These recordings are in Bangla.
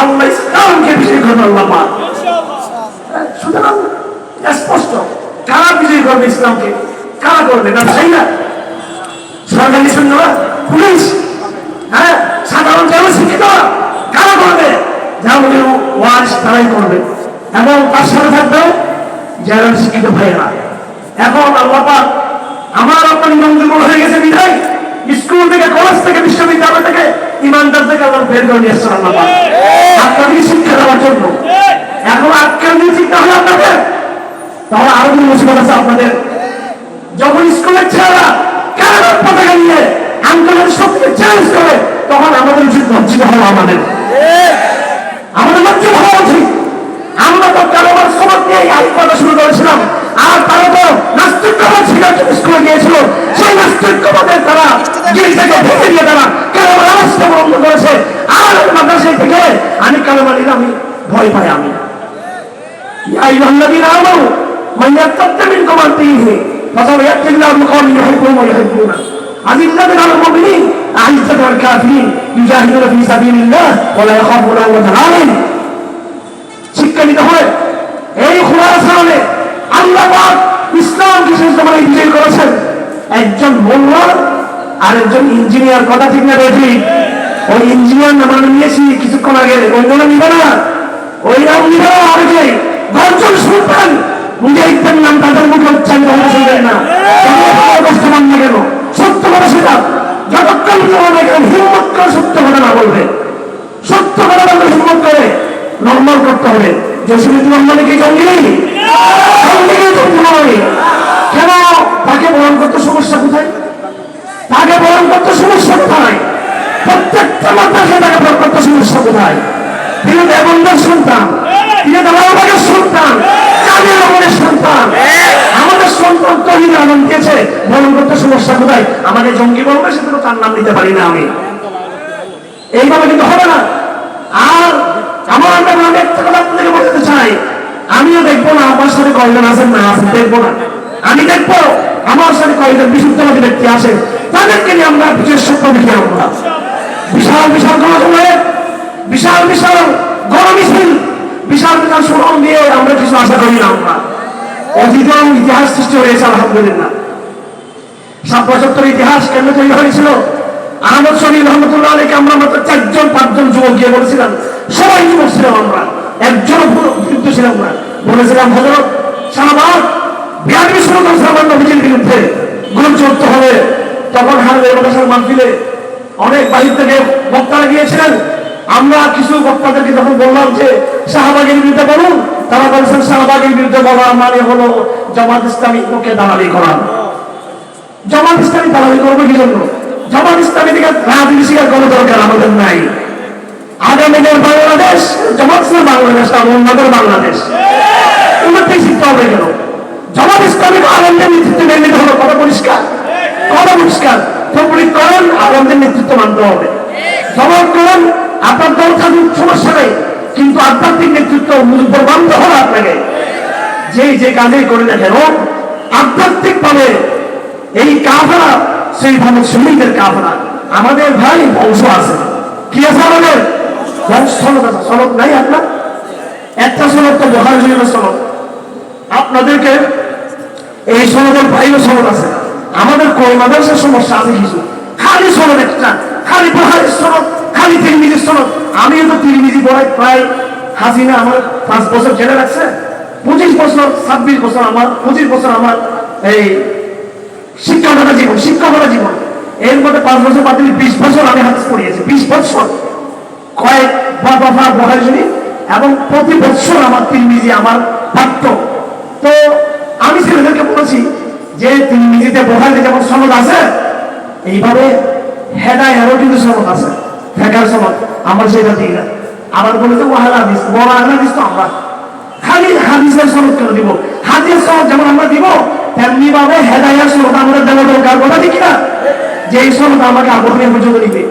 আল্লাহ ইসলামকে বিজয়ী করবে আল্লাহ সুতরাং স্পষ্ট। কারা বিজয়ী করবে ইসলামকে? কারা করবে? ব্যবসায়ীরা সরকারি সৈন্যরা? পুলিশ? হ্যাঁ? সাধারণ জনশিক্ষিতরা কারা করবে? যাবতীয় ওয়াজ তারাই করবে। এবং তার সাথে থাকবে যারা শিক্ষিত ভাইয়েরা। এখন আল্লাহ পাক আমার আপনার দুর্বল হয়ে গেছে বিধায়। স্কুল থেকে, কলেজ থেকে, বিশ্ববিদ্যালয় থেকে ইমানদার থেকে আল্লাহ বের করে নিয়ে আসছেন আল্লাহ পাক। আপনাদেরকে শিক্ষা দেওয়ার জন্য। এখন আজকের দিন চিন্তা হলো আপনাদের। তাহলে আরও কোনো মুসিবত আছে আপনাদের। যখন স্কুলের ছেলেরা কারাগার পতাকা নিয়ে আন্দোলনের শক্তিকে চ্যালেঞ্জ করে তখন আমাদের উচিত লজ্জিত হওয়া আমাদের। আমাদের লজ্জিত হওয়া উচিত। আমরা তো কারোবার সমাজ নিয়ে এই কথা শুরু করেছিলাম। আর তারা তো নাস্তিকবাদ শিকার জন্য স্কুলে গিয়েছিল। সেই নাস্তিকবাদের তারা গির্জাকে ভেঙে দিয়ে তারা কারোবার আওয়াজটা বন্ধ করেছে আর ওই মাদ্রাসায় থেকে আমি কারোবারির আমি ভয় পাই আমি يا أيها الذين آمنوا من يرتد منكم عن دينه فسوف يأتي الله بقوم يحبهم ويحبونه أذلة على المؤمنين أعزة على الكافرين يجاهدون في سبيل الله ولا يخافون لومة لائم শিক্ষা নিতে হয় এই খুলাসানে আল্লাহ পাক ইসলাম বিশেষ জমানায় বিজয় করেছেন একজন মোল্লা আর একজন ইঞ্জিনিয়ার কথা ঠিক না দেখি ওই ইঞ্জিনিয়ার নাম আমি নিয়েছি কিছুক্ষণ আগে ওই নাম নিবে না ওই নাম নিবে না আর সমস্যা কোথায়? তাকে বরণ করতে সমস্যা কোথায়? প্রত্যেকটা মাদ্রাসায় তাকে বরণ করতে সমস্যা কোথায়? তিনি দেবন্দের সন্তান তিনি দালাবাগের সন্তান সন্তান, আমাদের সন্তান তহিদ করতে সমস্যা কোথায়? আমাকে জঙ্গি বলবে সেটা তার নাম নিতে পারি না আমি। এইভাবে কিন্তু হবে না। আর আমার একটা আমি একটা কথা আপনাদেরকে বলতে চাই। আমিও দেখব না, আমার সাথে কয়জন আছেন না আছেন, দেখব না। আমি দেখব, আমার সাথে কয়জন বিশুদ্ধবাদী ব্যক্তি আছে, তাদেরকে নিয়ে আমরা বিশেষ সত্য দেখি আমরা। বিশাল বিশাল জনসময়ে বিশাল বিশাল গণমিছিল, বিশাল বিশাল সুরম দিয়ে আমরা কিছু আশা করি না আমরা। অতীতেও ইতিহাস সৃষ্টি হয়েছে, আলহামদুলিল্লাহ। সাত পঁচাত্তর ইতিহাস কেন তৈরি হয়েছিল? আহমদ শরীফ রহমতুল্লাহ আলীকে আমরা মাত্র চারজন, পাঁচজন যুবক গিয়ে বলেছিলাম, সবাই যুবক ছিলাম আমরা একজন বিরুদ্ধে ছিলাম না। বলেছিলাম হজরত শাহবাগ বিআরবি শুরু করেছিলাম নবীজির বিরুদ্ধে হবে তখন মাহফিলে অনেক বাহির থেকে বক্তারা গিয়েছিলেন। আমরা কিছু বক্তাদেরকে বললাম যে, শাহবাগের বিরুদ্ধে বলুন, তারা বলছেন, শাহবাগের বিরুদ্ধে মানে হলো জামাত ইসলামী দালালি করা। জামাত ইসলামী দালালি করবে কি জন্য? জামাত ইসলামী থেকে রাজনীতি শিকার কোনো দরকার আমাদের নাই। আগামীদের বাংলাদেশ, জামাত ইসলাম বাংলাদেশ অন্যদের বাংলাদেশ। উন্নতি শিখতে হবে কেন জামাত ইসলামী আনন্দের নেতৃত্বে হলো কত পরিষ্কার? কত পরিষ্কার। আনন্দের নেতৃত্ব মানতে হবে। জবাব করেন, আপনার সমস্যা নেই। কিন্তু আধ্যাত্মিক নেতৃত্ব মানতে হবে আপনাকে। যে যে কাজেই করে না কেন আধ্যাত্মিক ভাবে এই কাফেরা সেই ভাবে শ্রমিকের কাফেরা আমাদের ভাই বংশ আছে। কি আছে আমাদের? সনদ নাই আপনার? একটা সনদ তো বহার সনদ। আপনাদেরকে এই সনদের বাইরে সনদ আছে। আমাদের কই মাদ্রাসার সমস্যা আছে কিছু। খালি সনদ একটা, খালি বহারের সনদ, খালি তিরমিজির সনদ। আমিও তো তিরমিজি পড়াই প্রায় হাসিনা আমার পাঁচ বছর জেলে রাখছে। পঁচিশ বছর, ছাব্বিশ বছর আমার, পঁচিশ বছর আমার এই শিক্ষকতা জীবন শিক্ষকতা জীবন। এর মধ্যে পাঁচ বছর বাদ দিলে বিশ বছর আমি হাদিস পড়িয়েছি। বিশ বছর। কয়েক বাবা বহার শরীফ এবং প্রতি বছর আমার তিরমিজি, আমার থাকত তো আমি ছেলেদেরকে বলেছি যে তিরমিজিতে বহারে যেমন সনদ আছে, এইভাবে হেদায়েরও কিন্তু সনদ আছে, ফেকার সনদ। আমার সেটা দিই না। আবার বলেছে ওয়াহাল হাদিস বড় হাদিস তো আমরা। খালি হাদিসের সনদ কেন দিব? হাদিসের সনদ যেমন আমরা দিব, তেমনি ভাবে হেদায়ার সনদ আমাদের দেওয়া দরকার, কথা ঠিক না? যে এই সনদ আমাকে আবরণীয় পর্যন্ত নিবে,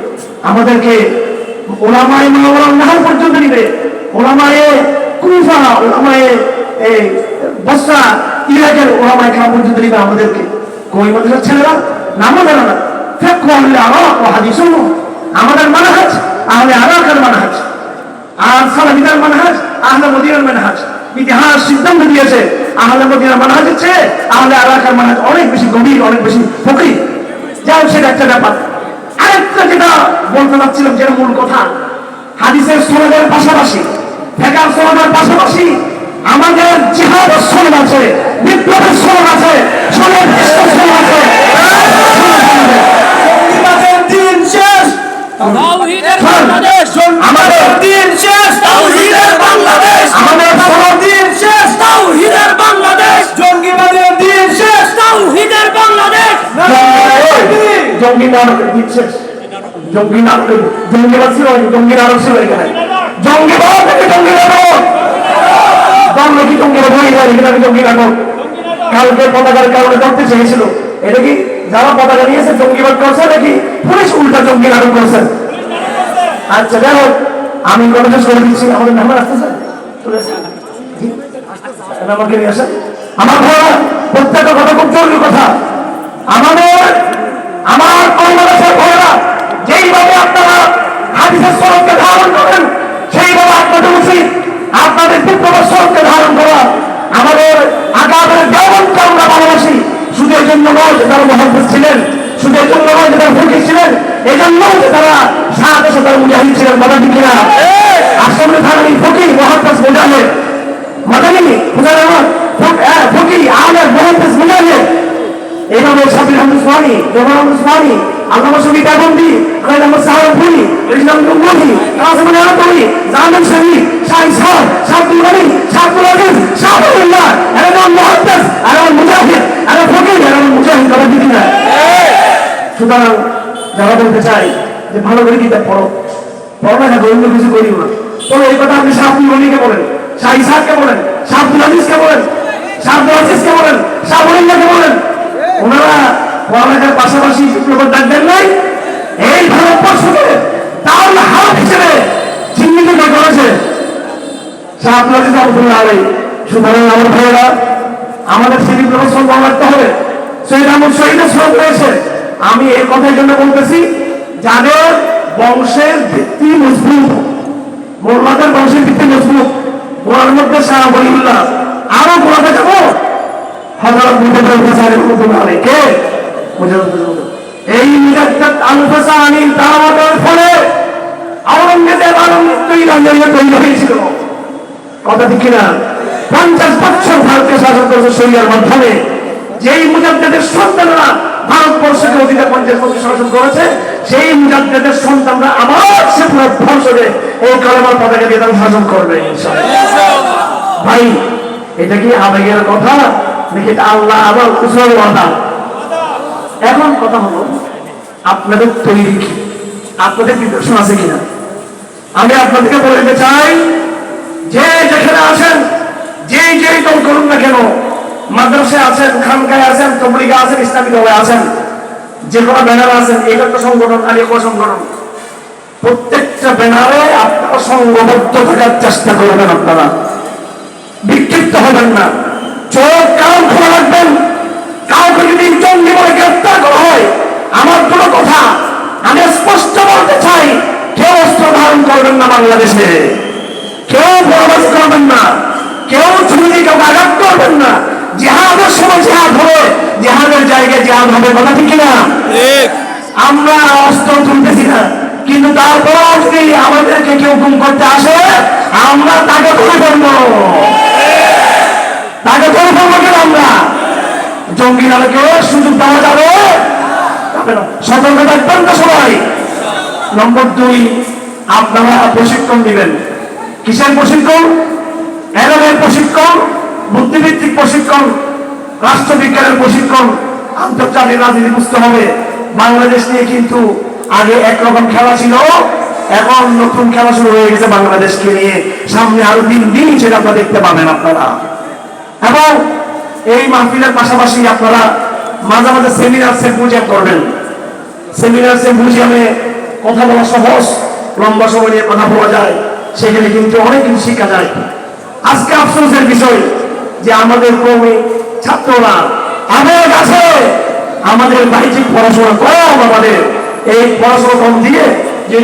আমাদেরকে ওলামায় মাওলাম নাহার পর্যন্ত নিবে, ওলামায়ে কুফা, ওলামায়ে বসরা ইরাকের ওলামায় খাওয়া পর্যন্ত নিবে আমাদেরকে। কই মাদ্রাসার ছেলেরা নামও জানে না। ফেক আহলে আরা ও হাদিস আমাদের মানাহাজ, আহলে আরাকের মানাহাজ। আর সালাফিদের মানহাজ, আহলে মদিনার মানহাজ। ইতিহাস সিদ্ধান্ত দিয়েছে, আহলে মদিনার মানহাজ হচ্ছে আহলে আলাকার মানহাজ অনেক বেশি গভীর, অনেক বেশি ফকির। যাও সেটা একটা ব্যাপার। আরেকটা যেটা বলতে চাচ্ছিলাম, যেটা মূল কথা, হাদিসের সনদের পাশাপাশি, ফেকার সনদের পাশাপাশি আমাদের জিহাদের জঙ্গি নাটক দিচ্ছে জঙ্গি নাটক জঙ্গিবাদ ছিল জঙ্গি নাটক ছিল এখানে। জঙ্গিবাদ জঙ্গি নাটক যায় এখানে জঙ্গি কালকে পতাকার কারণে করতে চেয়েছিল। এটা কি যারা পতাকা নিয়েছে, জঙ্গিবাদ করছে নাকি পুলিশ উল্টা জঙ্গি করছে? আচ্ছা হোক, আমি কথা শেষ করে দিচ্ছি। আমাদের আসতেছে। আমাকে নিয়ে আসেন। আমার প্রত্যেকটা কথা খুব জরুরি কথা। আমাদের আমার বাংলাদেশের ভাইয়েরা, যেইভাবে আপনারা হাদিসের স্বরূপকে ধারণ করেন, সেইভাবে আপনাদের উচিত আপনাদের বিপ্লবের স্বরূপকে ধারণ করা। আমাদের আগামের দেওয়ানকে আমরা ভালোবাসি। শুধু এই জন্য নয় যে তারা মহাপুর ছিলেন, শুধু এই জন্য নয় যে তারা ফকির ছিলেন, এই জন্য যে তারা সাথে সাথে মুজাহিদ ছিলেন কথা ঠিক কিনা আসলে থানানি ফকির মহাপ্রাস মুজাহিদ, মাদানি বুঝলেন আমার ফকির আলের মহাপ্রাস মুজাহিদ। এইভাবে সাবির আহমদ সোহানি জোহর আহমদ সোহানি আল্লামা শফি দেবন্দি খালিদ আহমদ সাহারপুরি ইসলাম গঙ্গোহি কাসিম আলাতরি জামিন শরীফ শাহ শাহ শাহুল গনি শাহুল আজিজ শাহুল্লাহ এরকম মুহাদ্দিস এরকম মুজাহিদ এরকম ফকির এরকম মুজাহিদ কথা দিদি না সুতরাং যারা বলতে চাই যে ভালো করে কিতাব পড়ো পড়ালেখা করে অন্য কিছু করিও না। তো এই কথা আপনি শাহুল গনিকে বলেন শাহ ইসাহকে বলেন শাহুল আজিজকে বলেন শাহুল আজিজকে বলেন শাহুল্লাহকে বলেন। ওনারা পড়ালেখার পাশাপাশি বিপ্লবের ডাক দেন নাই? এই ভারতবর্ষকে তাহলে হাত হিসেবে চিহ্নিত করেছে। আমাদের হবে। রয়েছে। আমি এই কথার জন্য বলতেছি, যাদের বংশের ভিত্তি মজবুত মোল্লাদের বংশের ভিত্তি মজবুত, ওনার মধ্যে শাহ বলিউল্লাহ। আরও গোড়াতে যাব আলাইহি কে? এই আল-ফাসানির দাওয়াতের ফলে আওরঙ্গজেব ইরানের তৈরি হয়েছিল। কথা ঠিক কিনা? পঞ্চাশ বছর ভারতকে শাসন করেছে শরিয়ার মাধ্যমে। যেই মুজাদ্দেদের সন্তানরা ভারতবর্ষকে অতীতে পঞ্চাশ বছর শাসন করেছে, সেই মুজাদ্দেদের সন্তানরা আবার সে ভবিষ্যতে এই কালেমার পতাকা দিয়ে তারা শাসন করবে। ভাই, এটা কি আবেগের কথা? নাকি আল্লাহ আবার কথা এখন কথা হলো, আপনাদের তৈরি কি? আপনাদের নিদর্শন আছে কিনা? আমি আপনাদেরকে বলে দিতে চাই, যে যেখানে আছেন যে যেই দল করুন না কেন, মাদ্রাসায় আছেন, খানকায় আছেন, তবলিগা আছেন, ইসলামী দলে আছেন, যে কোনো ব্যানার আছেন এটা তো সংগঠন আর এগুলো সংগঠন প্রত্যেকটা ব্যানারে আপনারা সংঘবদ্ধ থাকার চেষ্টা করবেন আপনারা। বিক্ষিপ্ত হবেন না। চোখ কান খোলা রাখবেন। যদি জঙ্গি বলে গ্রেপ্তার করা হয়। আমার কোনো কথা আমি স্পষ্ট বলতে চাই কেউ অস্ত্র ধারণ করবেন না বাংলাদেশে। কেউ বরবাদ করবেন না। কেউ ছুরি কেউ আঘাত করবেন না। জেহাদের সময় জেহাদ হবে। জেহাদের জায়গায় জেহাদ হবে কথা ঠিক কিনা? আমরা অস্ত্র তুলতেছি না। কিন্তু তারপর যদি আমাদেরকে কেউ গুম করতে আসে আমরা তাকে ধরে ফেলব তাকে ধরে ফেলব কেন আমরা নামকে সুযোগ দেওয়া যাবে? সতর্ক থাকবেন তো সবাই। নম্বর দুই, আপনারা প্রশিক্ষণ দিবেন। কিসের প্রশিক্ষণ? এরমের প্রশিক্ষণ বুদ্ধিভিত্তিক প্রশিক্ষণ, রাষ্ট্রবিজ্ঞানের প্রশিক্ষণ, আন্তর্জাতিক রাজনীতি বুঝতে হবে। বাংলাদেশ নিয়ে কিন্তু আগে একরকম খেলা ছিল, এখন নতুন খেলা শুরু হয়ে গেছে বাংলাদেশকে নিয়ে। সামনে আরও দিন দিন সেটা আপনারা দেখতে পাবেন আপনারা। এবং এই মাহফিলের পাশাপাশি আপনারা মাঝে মাঝে সেমিনার সেম্পোজিয়াম করবেন। সেমিনার সেম্পোজিয়ামে কথা বলা সহজ, লম্বা সময় নিয়ে কথা বলা যায়, সেখানে কিন্তু অনেক কিছু শেখা যায়। আজকে আফসোসের বিষয় যে আমাদের কমে ছাত্ররা আবেগ আছে। আমাদের বাহ্যিক পড়াশোনা কম আমাদের। এই পড়াশোনা কম দিয়ে যে